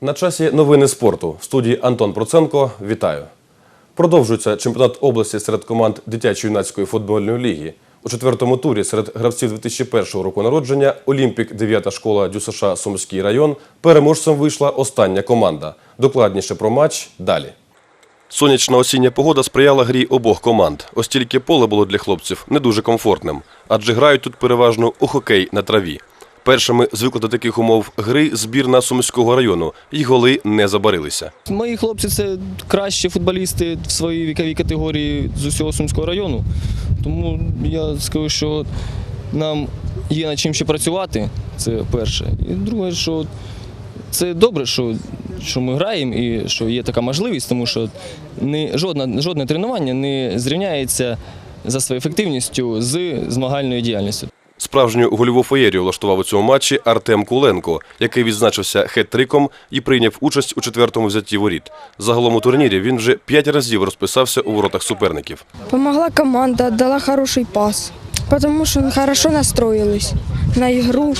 На часі новини спорту. В студії Антон Проценко. Вітаю. Продовжується чемпіонат області серед команд дитячо-юнацької футбольної ліги. У четвертому турі серед гравців 2001 року народження Олімпік 9 школа ДЮСШ Сумський район переможцем вийшла остання команда. Докладніше про матч далі. Сонячна осіння погода сприяла грі обох команд. Ось тільки поле було для хлопців не дуже комфортним, адже грають тут переважно у хокей на траві. Першими звикли до таких умов гри збірна Сумського району, і голи не забарилися. Мої хлопці це кращі футболісти в своїй віковій категорії з усього Сумського району. Тому я скажу, що нам є над чим ще працювати. Це перше. І друге, що це добре, що, що ми граємо і що є така можливість, тому що не, жодна, жодне тренування не зрівняється за своєю ефективністю з змагальною діяльністю. Справжню гольову феєрію влаштував у цьому матчі Артем Куленко, який відзначився хет-триком і прийняв участь у четвертому взятті воріт. Загалом у турнірі він вже п'ять разів розписався у воротах суперників. Помогла команда, дала хороший пас. тому що хорошо настроїлись на ігру,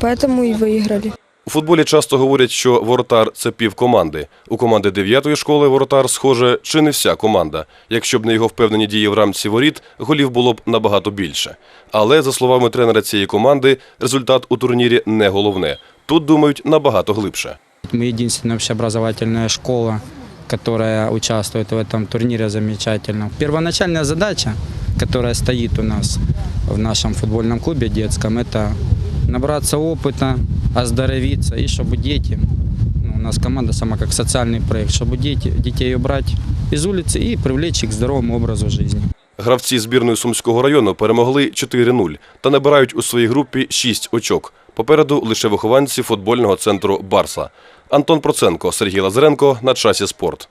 поэтому і выиграли. У футболі часто говорять, що воротар це пів команди. У команди дев'ятої школи воротар, схоже, чи не вся команда. Якщо б не його впевнені дії в рамці воріт, голів було б набагато більше. Але, за словами тренера цієї команди, результат у турнірі не головне. Тут думають набагато глибше. Мы единственная общеобразовательная школа, которая участвует в этом турнире замечательно. Первоначальная задача, которая стоит у нас в нашем футбольном клубе детском, это набраться опыта, оздоровиться и чтобы дети, ну, у нас команда сама как социальный проект, чтобы дети, детей убрать из улицы и привлечь их к здоровому образу жизни. Гравці збірної Сумського району перемогли 4-0 та набирають у своїй групі 6 очок. Попереду лише вихованці футбольного центру Барса. Антон Проценко, Сергій Лазаренко на часі спорт.